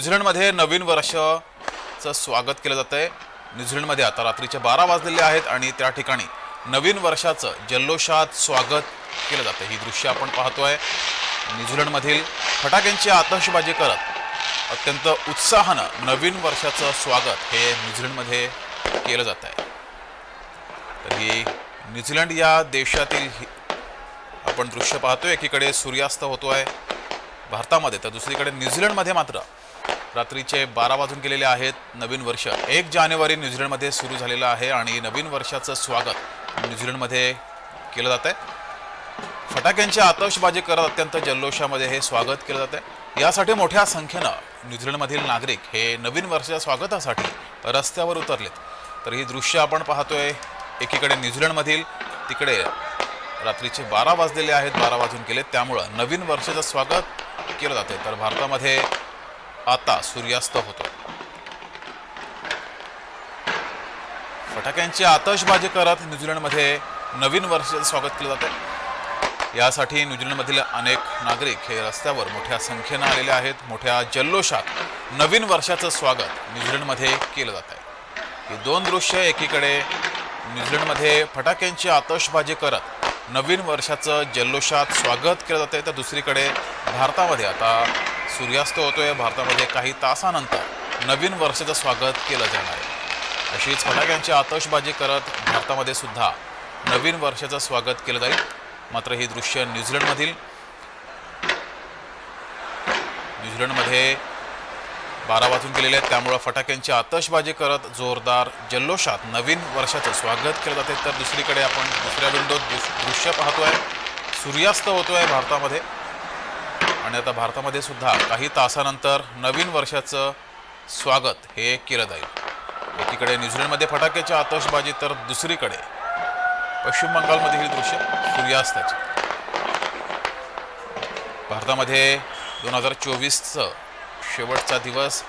न्यूझीलंडमध्ये नवीन वर्षाचं स्वागत केलं जात आहे न्यूझीलंडमध्ये आता रात्रीचे बारा वाजलेले आहेत आणि त्या ठिकाणी नवीन वर्षाचं जल्लोषात स्वागत केलं जातं ही दृश्य आपण पाहतोय. न्यूझीलंडमधील फटाक्यांची आतषबाजी करत अत्यंत उत्साहानं नवीन वर्षाचं स्वागत हे न्यूझीलंडमध्ये केलं जात आहे तर ही न्यूझीलंड या देशातील ही- आपण दृश्य पाहतोय. एकीकडे सूर्यास्त होतो आहे भारतामध्ये तर दुसरीकडे न्यूझीलंडमध्ये मात्र रात्रीचे बारा वाजून गेलेले आहेत. नवीन वर्ष. एक जानेवारी न्यूझीलंडमध्ये सुरू झालेलं आहे आणि नवीन वर्षाचं स्वागत न्यूझीलंडमध्ये केलं जात आहे. फटाक्यांची आतषबाजी करत अत्यंत जल्लोषामध्ये हे स्वागत केलं जात आहे. यासाठी मोठ्या संख्येनं न्यूझीलंडमधील नागरिक हे नवीन वर्षाच्या स्वागतासाठी रस्त्यावर उतरलेत. तर ही दृश्य आपण पाहतोय. एकीकडे न्यूझीलंडमधील तिकडे रात्रीचे बारा वाजलेले आहेत बारा वाजून गेलेत. त्यामुळं नवीन वर्षाचं स्वागत केलं जाते तर भारतामध्ये आता सूर्यास्त होतो. फटाक्यांची आतषबाजी करत न्यूझीलंडमध्ये नवीन वर्षाचं स्वागत केलं जातं. यासाठी न्यूझीलंडमधील अनेक नागरिक हे रस्त्यावर मोठ्या संख्येनं आलेले आहेत. मोठ्या जल्लोषात नवीन वर्षाचं स्वागत न्यूझीलंडमध्ये केलं जात आहे ही दोन दृश्य एकीकडे न्यूझीलंडमध्ये फटाक्यांची आतषबाजी करत नवीन वर्षाचं जल्लोषात स्वागत केलं जाते तर दुसरीकडे भारतामध्ये आता सूर्यास्त होतोय. भारतामध्ये काही तासानंतर नवीन वर्षाचं स्वागत केलं जाणार आहे. अशीच फटाक्यांची आतषबाजी करत भारतामध्ये सुद्धा नवीन वर्षाचं स्वागत केलं जाईल. मात्र ही दृश्य न्यूझीलंडमधील न्यूझीलंडमध्ये बारा वाजून गेलेले आहेत. त्यामुळं फटाक्यांची आतषबाजी करत जोरदार जल्लोषात नवीन वर्षाचं स्वागत केलं जाते. तर दुसरीकडे आपण दुसऱ्या विंडोत दृश्य दृश्य पाहतोय. सूर्यास्त होतोय भारतामध्ये. आणि आता भारतामध्ये सुद्धा काही तासानंतर नवीन वर्षाचं स्वागत हे केलं जाईल एकीकडे न्यूझीलंडमध्ये फटाक्याची आतषबाजी तर दुसरीकडे. पश्चिम बंगालमधील दृश्य सूर्यास्ताचे. भारतामध्ये दोन हजार चोवीसचं शेवटचा दिवस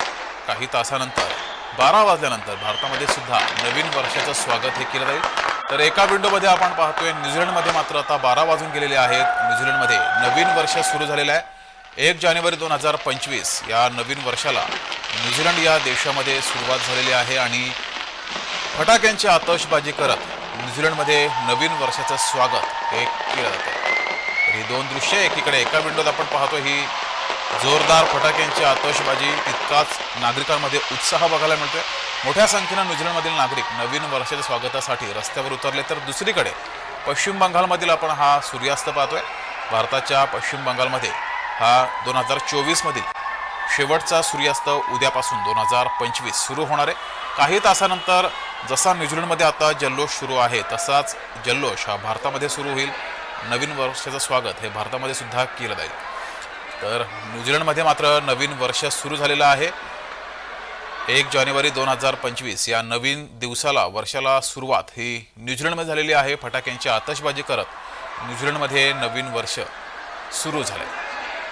काही तासानंतर बारा वाजल्यानंतर भारतामध्ये सुद्धा नवीन वर्षाचं स्वागत हे केलं जाईल तर एका विंडोमध्ये आपण पाहतोय न्यूझीलंडमध्ये मात्र आता बारा वाजून गेलेले आहेत. न्यूझीलंडमध्ये नवीन वर्ष सुरू झालेलं आहे. एक जानेवारी दोन हजार पंचवीस या नवीन वर्षाला न्यूझीलंड या देशामध्ये सुरुवात झालेली आहे आणि फटाक्यांची आतषबाजी करत न्यूझीलंडमध्ये नवीन वर्षाचं स्वागत हे केलं जातं. ही दोन दृश्य एकीकडे एका विंडोत आपण पाहतो ही जोरदार फटाक्यांची आतषबाजी. तितकाच नागरिकांमध्ये उत्साह बघायला मिळतोय. मोठ्या संख्येनं न्यूझीलंडमधील नागरिक नवीन वर्षाच्या स्वागतासाठी रस्त्यावर उतरले. तर दुसरीकडे पश्चिम बंगालमधील आपण हा सूर्यास्त पाहतोय. भारताच्या पश्चिम बंगालमध्ये हा दोन हजार चोवीसमधील शेवटचा सूर्यास्त उद्यापासून दोन हजार पंचवीस सुरू होणार आहे. काही तासानंतर जसा न्यूझीलंडमध्ये आता जल्लोष सुरू आहे तसाच जल्लोष हा भारतामध्ये सुरू होईल. नवीन वर्षाचं स्वागत हे भारतामध्ये सुद्धा केलं जाईल. तर न्यूझीलंडमध्ये मात्र नवीन वर्ष सुरू झालेलं आहे. एक जानेवारी दोन हजार पंचवीस या नवीन दिवसाला वर्षाला सुरुवात ही न्यूझीलंडमध्ये झालेली आहे. फटाक्यांची आतषबाजी करत न्यूझीलंडमध्ये नवीन वर्ष सुरू झाले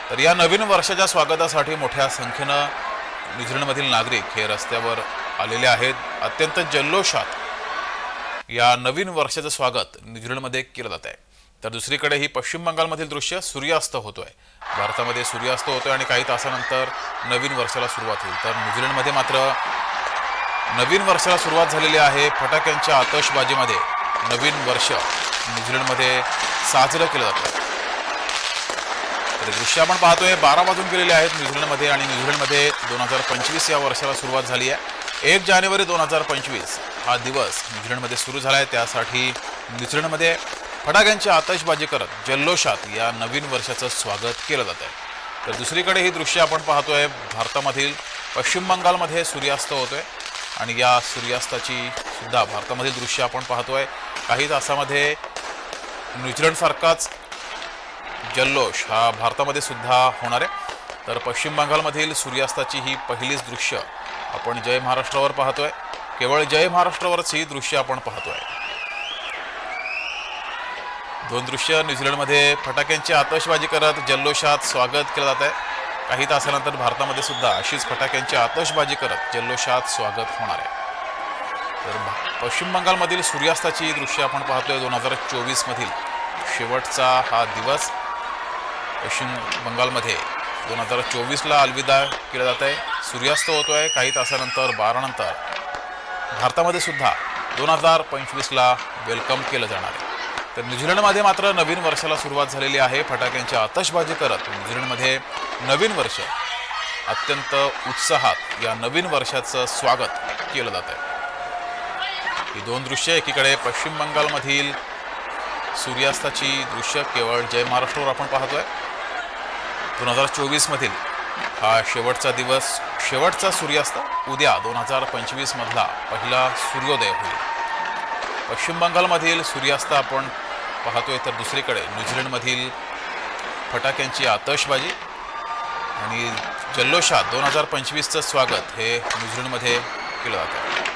तर या नवीन वर्षाच्या स्वागतासाठी मोठ्या संख्येनं न्यूझीलंडमधील नागरिक हे रस्त्यावर आलेले आहेत. अत्यंत जल्लोषात या नवीन वर्षाचं स्वागत न्यूझीलंडमध्ये केलं जात आहे. तर दुसरीकडे ही पश्चिम बंगालमधील दृश्य सूर्यास्त होतोय. भारतामध्ये सूर्यास्त होतोय आणि काही तासानंतर नवीन वर्षाला सुरुवात होईल. तर न्यूझीलंडमध्ये मात्र नवीन वर्षाला सुरुवात झालेली आहे. फटाक्यांच्या आतषबाजीमध्ये नवीन वर्ष न्यूझीलंडमध्ये साजरं केलं जातं दृश्य आपण पाहतोय. बारा वाजून गेलेले आहेत न्यूझीलंडमध्ये आणि न्यूझीलंडमध्ये दोन हजार पंचवीस या वर्षाला सुरुवात झाली आहे. एक जानेवारी दोन हजार पंचवीस हा दिवस न्यूझीलंडमध्ये सुरू झाला आहे त्यासाठी न्यूझीलंडमध्ये फटाक्यांची आतषबाजी करत जल्लोषात या नवीन वर्षाचं स्वागत केलं जात आहे. तर दुसरीकडे ही दृश्य आपण पाहतोय. भारतामधील पश्चिम बंगालमध्ये सूर्यास्त होतोय आणि या सूर्यास्ताची सुद्धा भारतामधील दृश्य आपण पाहतोय. काही तासामध्ये न्यूझीलंडसारखाच जल्लोष हा भारतामध्ये सुद्धा होणार आहे. तर पश्चिम बंगालमधील सूर्यास्ताची ही पहिलीच दृश्य आपण जय महाराष्ट्रावर पाहतोय. केवळ जय महाराष्ट्रावरच ही दृश्य आपण पाहतोय. दोन दृश्य न्यूझीलंडमध्ये फटाक्यांची आतषबाजी करत जल्लोषात स्वागत केलं जात आहे. काही तासानंतर भारतामध्ये सुद्धा अशीच फटाक्यांची आतषबाजी करत जल्लोषात स्वागत होणार आहे. तर पश्चिम बंगालमधील सूर्यास्ताची दृश्य आपण पाहतोय दोन हजार चोवीसमधील. शेवटचा हा दिवस पश्चिम बंगालमध्ये. दोन हजार चोवीसला अलविदा केलं जात आहे. सूर्यास्त होतो आहे काही तासानंतर बारानंतर. भारतामध्ये सुद्धा दोन हजार पंचवीसला वेलकम केलं जाणार आहे. तर न्यूझीलंडमध्ये मात्र नवीन वर्षाला सुरुवात झालेली आहे. फटाक्यांची आतषबाजी करत न्यूझीलंडमध्ये नवीन वर्ष. अत्यंत उत्साहात या नवीन वर्षाचं स्वागत केलं जात आहे. ही दोन दृश्य एकीकडे पश्चिम बंगालमधील सूर्यास्ताची दृश्य केवळ जय महाराष्ट्रावर आपण पाहतोय. दोन हजार चोवीसमधील हा शेवटचा दिवस शेवटचा सूर्यास्त उद्या दोन हजार पंचवीसमधला पहिला सूर्योदय होईल. पश्चिम बंगालमधील सूर्यास्त आपण पाहतोय तर दुसरीकडे न्यूझीलंडमधील फटाक्यांची आतषबाजी आणि जल्लोषात दोन हजार पंचवीसचं स्वागत हे न्यूझीलंडमध्ये केलं जातं.